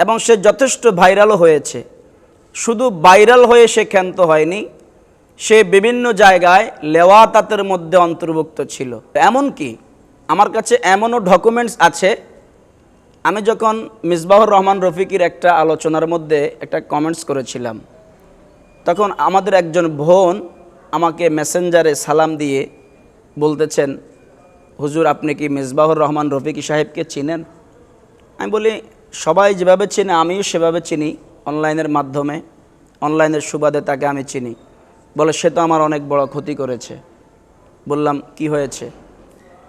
এবং সে যথেষ্ট ভাইরালও হয়েছে। শুধু ভাইরাল হয়ে সে ক্ষান্ত হয়নি, সে বিভিন্ন জায়গায় লেওয়াতাতের মধ্যে অন্তর্ভুক্ত ছিল। এমনকি আমার কাছে এমনও ডকুমেন্টস আছে, আমি যখন মিসবাহুর রহমান রফিকির একটা আলোচনার মধ্যে একটা কমেন্টস করেছিলাম, তখন আমাদের একজন বোন আমাকে মেসেঞ্জারে সালাম দিয়ে বলতেছেন, হুজুর, আপনি কি মিসবাহুর রহমান রফিকি সাহেবকে চিনেন? আমি বলি সবাই যেভাবে চিনে, আমিও সেভাবে চিনি অনলাইনের মাধ্যমে। অনলাইনের সুবাদে তাকে আমি চিনি। বলে, সে তো আমার অনেক বড় ক্ষতি করেছে। বললাম, কি হয়েছে?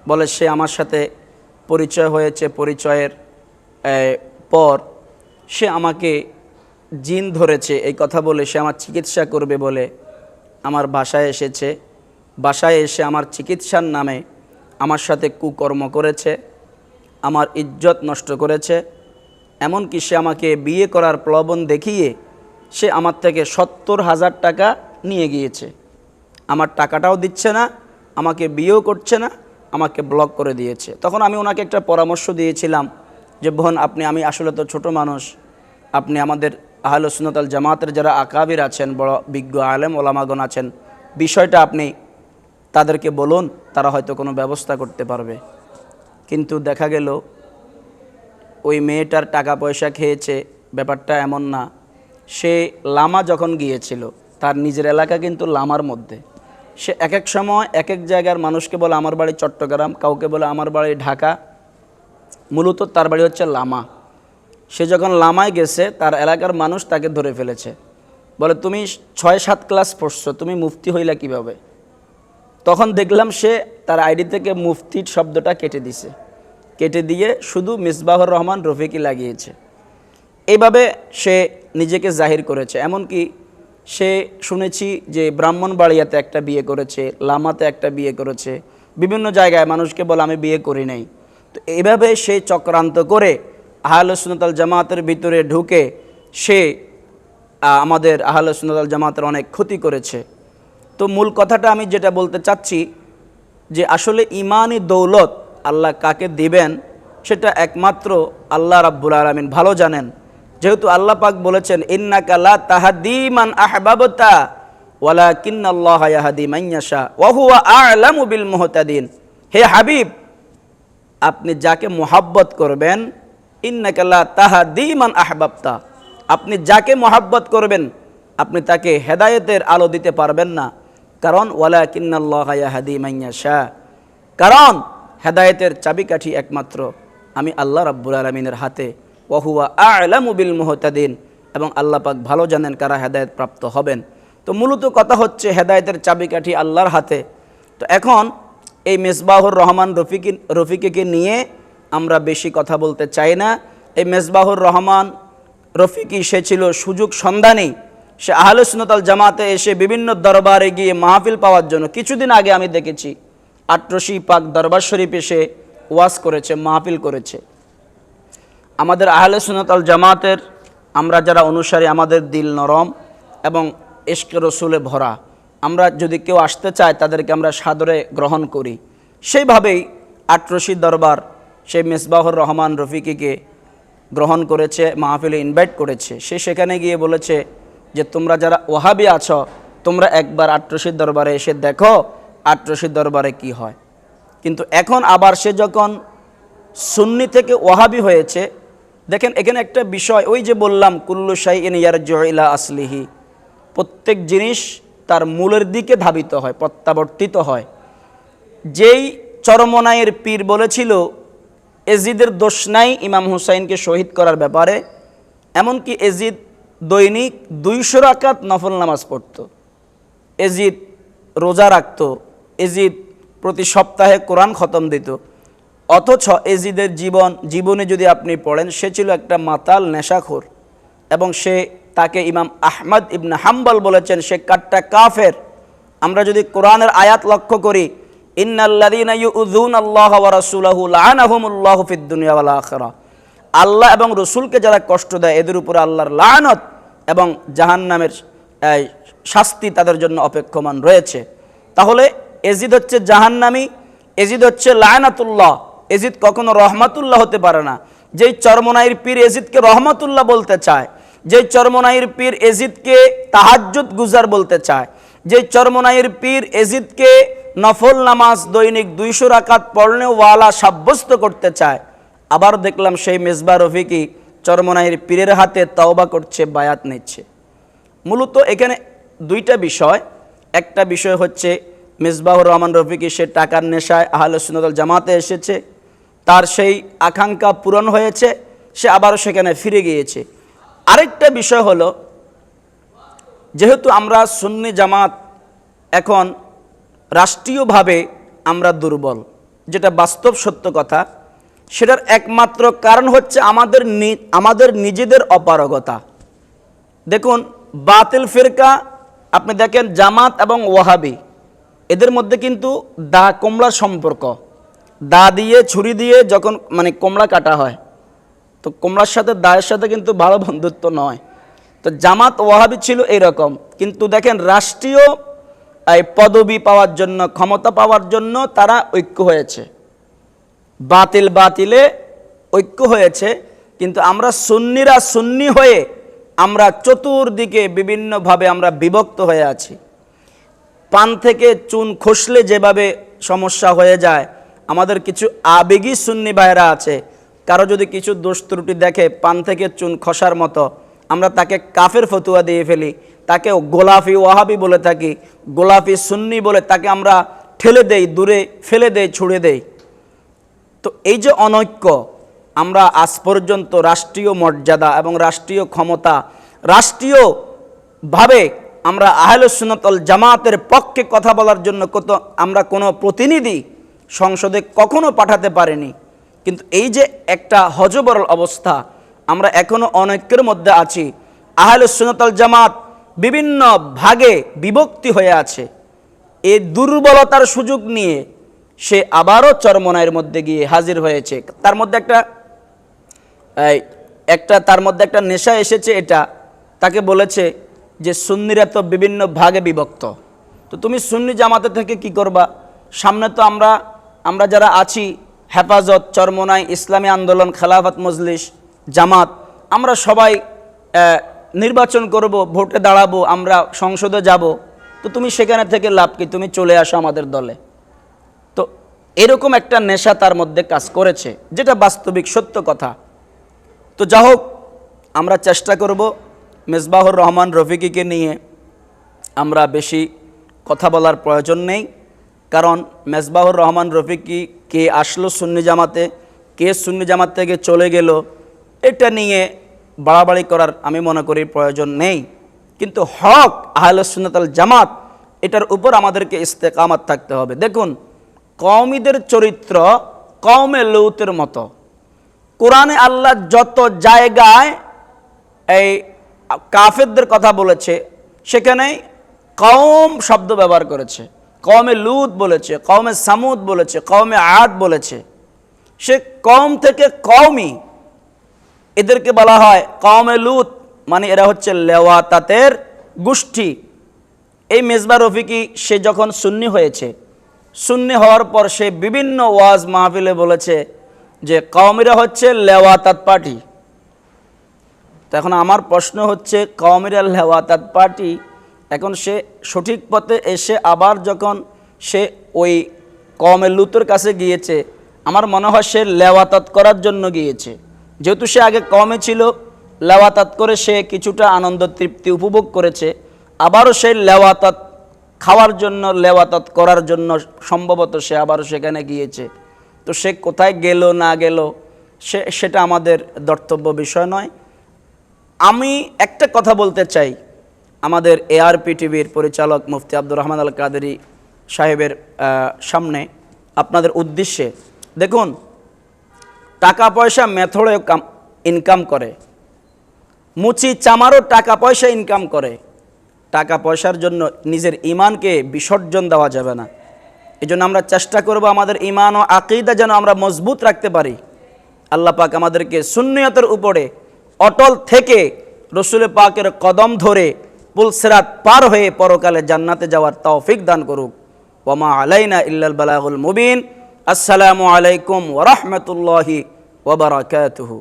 বলে, সে আমার সাথে পরিচয় হয়েছে, পরিচয়ের পর সে আমাকে জিন ধরেছে। এই কথা বলে সে আমার চিকিৎসা করবে বলে আমার বাসায় এসেছে। বাসায় এসে আমার চিকিৎসার নামে আমার সাথে কুকর্ম করেছে। আমার ইজ্জত নষ্ট করেছে। এমনকি সে আমাকে বিয়ে করার প্রলোভন দেখিয়ে সে আমার থেকে সত্তর হাজার টাকা নিয়ে গিয়েছে। আমার টাকাটাও দিচ্ছে না, আমাকে বিয়েও করছে না, আমাকে ব্লক করে দিয়েছে। তখন আমি ওনাকে একটা পরামর্শ দিয়েছিলাম যে, বোন, আপনি, আমি আসলে তো ছোট মানুষ। আপনি আমাদের আহল সুনতাল জামাতের যারা আকাবির আছেন, বড় বিজ্ঞ আলেম ওলামাগন আছেন, বিষয়টা আপনি তাদেরকে বলুন, তারা হয়তো কোনো ব্যবস্থা করতে পারবে। কিন্তু দেখা গেল ওই মেয়েটার টাকা পয়সা খেয়েছে, ব্যাপারটা এমন না। সে লামা যখন গিয়েছিল, তার নিজের এলাকা কিন্তু লামার মধ্যে। সে এক এক সময় এক এক জায়গার মানুষকে বলে, আমার বাড়ি চট্টগ্রাম কাউকে বলে, আমার বাড়ি ঢাকা মূলত তার বাড়ি হচ্ছে লামা। সে যখন লামায় গেছে, তার এলাকার মানুষ তাকে ধরে ফেলেছে। বলে, তুমি ছয় সাত ক্লাস পড়ছো, তুমি মুফতি হইলা কীভাবে? তখন দেখলাম সে তার আইডি থেকে মুফতির শব্দটা কেটে দিছে। কেটে দিয়ে শুধু মিসবাহর রহমান রফিকি লাগিয়েছে। এইভাবে সে নিজেকে জাহির করেছে। এমনকি সে শুনেছি যে ব্রাহ্মণবাড়িয়াতে একটা বিয়ে করেছে, লামাতে একটা বিয়ে করেছে। বিভিন্ন জায়গায় মানুষকে বলে, আমি বিয়ে করি নাই। তো এইভাবে সে চক্রান্ত করে আহলে সুনতাল জামাতের ভিতরে ঢুকে সে আমাদের আহলে সুনতাল জামাতের অনেক ক্ষতি করেছে। তো মূল কথাটা আমি যেটা বলতে চাচ্ছি যে আসলে ইমানই দৌলত আল্লাহ কাকে দিবেন সেটা একমাত্র আল্লাহ রাব্বুল আলমিন ভালো জানেন। যেহেতু আল্লাহ পাক বলেছেন ইন্না ইন্নাকালা তাহাদিমান আহবাবতা ওয়ালা কিন্নাল্লাহ ইয়াহাদি মাইয়াশা ওয়াহুয়া আ'লামু বিল মুহতাদিন। হে হাবিব, আপনি যাকে মোহাব্বত করবেন ইন্না ইন্নাকাল্লা তাহা দিমান আহবাবতা, আপনি যাকে মোহাব্বত করবেন, আপনি তাকে হেদায়েতের আলো দিতে পারবেন না। কারণ ওয়ালা কিন্নাল্লাহ ইয়াহাদি মাইয়াশা কারণ হেদায়েতের চাবিকাঠি একমাত্র। আমি আল্লাহ রাব্বুল আলমিনের হাতে। ওহুয়া আলামু বিল মুহতাদিন। এবং আল্লাহ পাক ভালো জানেন কারা হেদায়েত প্রাপ্ত হবেন। তো মূলত কথা হচ্ছে হেদায়েতের চাবিকাঠি আল্লাহর হাতে। তো এখন এই মেজবাহুর রহমান রফিকি, রফিকিকে নিয়ে আমরা বেশি কথা বলতে চাই না। এই মেজবাহুর রহমান রফিকি, সে ছিল সুযোগ সন্ধানী। সে আহলে সুনতাল জামাতে এসে বিভিন্ন দরবারে গিয়ে মাহফিল পাওয়ার জন্য। কিছুদিন আগে আমি দেখেছি আট্রসি পাক দরবার শরীফ এসে ওয়াজ করেছে, মাহফিল করেছে। আমাদের আহলে সুনতাল জামাতের, আমরা যারা অনুসারী, আমাদের দিল নরম এবং এশকে রসুলে ভরা। আমরা যদি কেউ আসতে চায়, তাদেরকে আমরা সাদরে গ্রহণ করি। সেইভাবেই আটরশি দরবার সেই মেসবাহুর রহমান রফিকিকে গ্রহণ করেছে, মাহফিলে ইনভাইট করেছে। সে সেখানে গিয়ে বলেছে যে, তোমরা যারা ওহাবি আছো, তোমরা একবার আটরশির দরবারে এসে দেখো আটরশির দরবারে কি হয়? কিন্তু এখন আবার সে যখন সুন্নি থেকে ওহাবি হয়েছে, দেখেন এখানে একটা বিষয়, ওই যে বললাম, কুল্লু শাই ইন ইয়ার জয়লা আসলিহি। প্রত্যেক জিনিস তার মূলের দিকে ধাবিত হয়, প্রত্যাবর্তিত হয়। যেই চরমনায়ের পীর বলেছিল, এজিদের দোষ নাই ইমাম হুসাইনকে শহীদ করার ব্যাপারে, এমনকি এজিদ দৈনিক দুইশো রাকাত নফল নামাজ পড়ত। এজিদ রোজা রাখত এজিদ প্রতি সপ্তাহে কোরআন খতম দিত। অথচ এজিদের জীবন, জীবনে যদি আপনি পড়েন, সে ছিল একটা মাতাল নেশাখোর এবং সে তাকে ইমাম আহমদ ইবনে হাম্বল বলেছেন, সে কাট্টা কাফের। আমরা যদি কোরআনের আয়াত লক্ষ্য করি আল্লাহ এবং রসুলকে যারা কষ্ট দেয়, এদের উপরে আল্লাহর লানত এবং জাহান্নামের শাস্তি তাদের জন্য অপেক্ষমান রয়েছে। তাহলে এজিদ হচ্ছে জাহান্নামি, এজিদ হচ্ছে লায়নাতুল্লাহ। এজিদ কখনো রহমাতুল্লাহ হতে পারে না। যেই চরমনাইর পীর এজিদকে রহমাতুল্লাহ বলতে চায়, যেই চরমনাইর পীর এজিদকে তাহাজ্জুদ গুজার বলতে চায়, যেই চরমনাইর পীর এজিদকে নফল নামাজ, দৈনিক দুইশো রাকাত পড়নে ওয়ালা সাব্যস্ত করতে চায়। আবার দেখলাম সেই মেজবা রফিকি চরমনাইর পীরের হাতে তওবা করছে, বায়াত নিচ্ছে। মূলত এখানে দুইটা বিষয়। একটা বিষয় হচ্ছে মিসবাহুর রহমান রফিকি সে টাকার নেশায় আহলে সুনদল জামাতে এসেছে। তার সেই আকাঙ্ক্ষা পূরণ হয়েছে, সে আবারও সেখানে ফিরে গিয়েছে। আরেকটা বিষয় হলো, যেহেতু আমরা সুন্নি জামাত এখন রাষ্ট্রীয়ভাবে আমরা দুর্বল, যেটা বাস্তব সত্য কথা, সেটার একমাত্র কারণ হচ্ছে আমাদের আমাদের নিজেদের অপারগতা। দেখুন, বাতিল ফিরকা, আপনি দেখেন জামাত এবং ওয়াহাবি এদের মধ্যে কিন্তু দা কমলার সম্পর্ক। দা দিয়ে, ছুরি দিয়ে যখন মানে কমলা কাটা হয়, তো কমলার সাথে, দায়ের সাথে কিন্তু ভালো বন্ধুত্ব নয়। তো জামাত ওয়াহাবি ছিল এরকম কিন্তু দেখেন, রাষ্ট্রীয়, এই পদবি পাওয়ার জন্য, ক্ষমতা পাওয়ার জন্য তারা ঐক্য হয়েছে। বাতিল বাতিলে ঐক্য হয়েছে। কিন্তু আমরা সুন্নিরা সুন্নি হয়ে আমরা চতুর্দিকে বিভিন্নভাবে আমরা বিভক্ত হয়ে আছি। পান থেকে চুন খসলে যেভাবে সমস্যা হয়ে যায়, আমাদের কিছু আবেগী সুন্নি ভাইরা আছে, কারও যদি কিছু দোষ ত্রুটি দেখে পান থেকে চুন খসার মতো, আমরা তাকে কাফের ফতুয়া দিয়ে ফেলি, তাকে গোলাফি ওয়াহাবি বলে থাকি, গোলাফি সুন্নি বলে তাকে আমরা ঠেলে দেই, দূরে ফেলে দেই, ছুড়ে দেই। তো এই যে অনৈক্য, আমরা আজ পর্যন্ত রাষ্ট্রীয় মর্যাদা এবং রাষ্ট্রীয় ক্ষমতা, রাষ্ট্রীয়ভাবে আমরা আহলে সুনতল জামাতের পক্ষে কথা বলার জন্য কত আমরা কোনো প্রতিনিধি সংসদে কখনো পাঠাতে পারিনি। কিন্তু এই যে একটা হজবরল অবস্থা, আমরা এখনও অনৈক্যের মধ্যে আছি। আহলে সুনতল জামাত বিভিন্ন ভাগে বিভক্তি হয়ে আছে। এই দুর্বলতার সুযোগ নিয়ে সে আবারও চরমনায়ের মধ্যে গিয়ে হাজির হয়েছে। তার মধ্যে একটা একটা, তার মধ্যে একটা নেশা এসেছে এটা। তাকে বলেছে যে সুন্নিরা তো বিভিন্ন ভাগে বিভক্ত। তো তুমি সুন্নি জামাতে থেকে কি করবা? সামনে তো আমরা আমরা যারা আছি, হেফাজত, চরমোনাই, ইসলামী আন্দোলন, খেলাফত মজলিস, জামাত, আমরা সবাই নির্বাচন করব, ভোটে দাঁড়াবো, আমরা সংসদে যাব। তো তুমি সেখানে থেকে লাভ কি? তুমি চলে আসো আমাদের দলে। তো এরকম একটা নেশা তার মধ্যে কাজ করেছে, যেটা বাস্তবিক সত্য কথা। তো যা হোক আমরা চেষ্টা করব মেজবাহুর রহমান রফিকিকে নিয়ে আমরা বেশি কথা বলার প্রয়োজন নেই। কারণ মেজবাহুর রহমান রফিকি কে আসলো সুন্নি জামাতে, কে সুন্নি জামাত থেকে চলে গেল, এটা নিয়ে বাড়াবাড়ি করার আমি মনে করি প্রয়োজন নেই। কিন্তু হক, আহলে সুন্নতাল জামাত, এটার উপর আমাদেরকে ইস্তেকামাত থাকতে হবে। দেখুন, কওমিদের চরিত্র কওমে লৌতের মতো। কোরআনে আল্লাহ যত জায়গায় এই কাফেরদের কথা বলেছে সেখানে কওম শব্দ ব্যবহার করেছে। কওমে লুত বলেছে, কওমে সামুদ বলেছে, কওমে আদ বলেছে। সে কম থেকে কওমি এদেরকে বলা হয় কওমে লুত মানে এরা হচ্ছে লেওয়াতাতের গোষ্ঠী। এই মেজবা রফিকি, সে যখন সুন্নি হয়েছে, সুন্নি হওয়ার পর সে বিভিন্ন ওয়াজ মাহফিলে বলেছে যে কওমিরা হচ্ছে লেওয়াতাত পার্টি। এখন আমার প্রশ্ন হচ্ছে, কওমিরা লেওয়াতাত পার্টি এখন সে সঠিক পথে এসে আবার যখন সে ওই কওমে লুতের কাছে গিয়েছে, আমার মনে হয় সে লেওয়াতাত করার জন্য গিয়েছে। যেহেতু সে আগে কমে ছিল, লেওয়াতাত করে সে কিছুটা আনন্দ তৃপ্তি উপভোগ করেছে, আবারও সে লেওয়াতাত খাওয়ার জন্য, লেওয়াতাত করার জন্য সম্ভবত সে আবারও সেখানে গিয়েছে। তো সে কোথায় গেল, না গেল, সে, সেটা আমাদের দর্তব্য বিষয় নয়। আমি একটা কথা বলতে চাই। আমাদের এআরপি টিভির পরিচালক মুফতি আব্দুর রহমান আল কাদেরি সাহেবের সামনে আপনাদের উদ্দেশ্যে, দেখুন টাকা পয়সা মেথডে ইনকাম করে। মুচি চামারও টাকা পয়সা ইনকাম করে। টাকা পয়সার জন্য নিজের ইমানকে বিসর্জন দেওয়া যাবে না। এই জন্য আমরা চেষ্টা করব আমাদের ইমান ও আকিদা যেন আমরা মজবুত রাখতে পারি। আল্লাহ পাক আমাদেরকে শূন্যতের উপরে অটল থেকে রসুল পাকের কদম ধরে পুলসেরাত পার হয়ে পরকালে জান্নাতে যাওয়ার তৌফিক দান করুক। ওমা আলাইনা ইল্লাল বালাগুল মুবিন। আসসালামু আলাইকুম ওরহমতুল্লাহি ওবরাকাতুহু